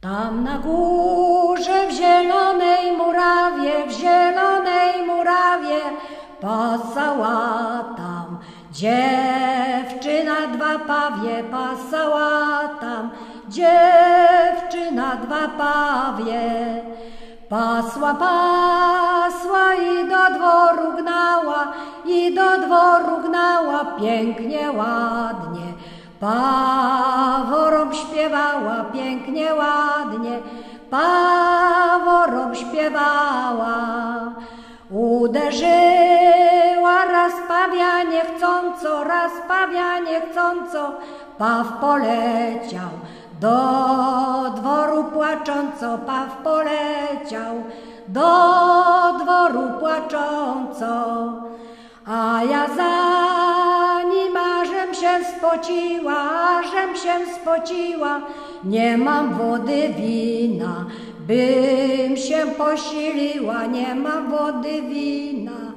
Tam na górze w zielonej murawie, w zielonej murawie pasała tam dziewczyna dwa pawie, pasała tam dziewczyna dwa pawie. Pasła, pasła i do dworu gnała, i do dworu gnała pięknie, ładnie. Paworom śpiewała pięknie, ładnie, paworom śpiewała. Uderzyła raz pawia niechcąco, raz pawia niechcąco, paw poleciał. Do dworu płacząco, paw poleciał, do dworu płacząco. A ja za spociła, ażem się spociła, nie mam wody wina, bym się posiliła, nie mam wody wina,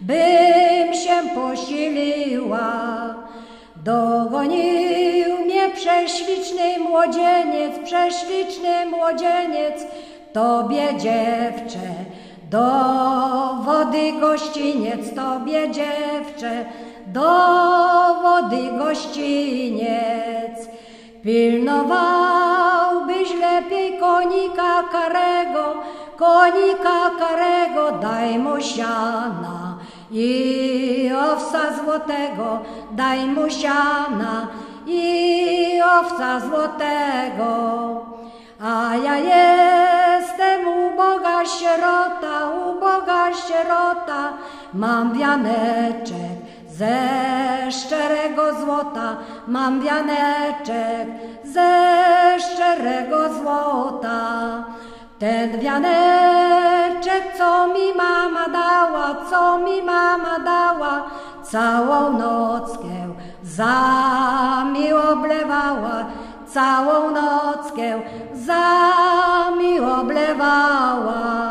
bym się posiliła. Dogonił mnie prześliczny młodzieniec, prześliczny młodzieniec, tobie dziewczę, do wody gościniec, tobie dziewczę, do wody gościniec. Pilnowałbyś lepiej konika karego, konika karego, daj mu siana i owca złotego, daj mu siana i owca złotego. A ja jestem uboga sierota, uboga sierota, mam wianeczek ze szczerego złota, mam wianeczek ze szczerego złota. Ten wianeczek, co mi mama dała, co mi mama dała, całą nockę za mi oblewała, całą nockę za mi oblewała.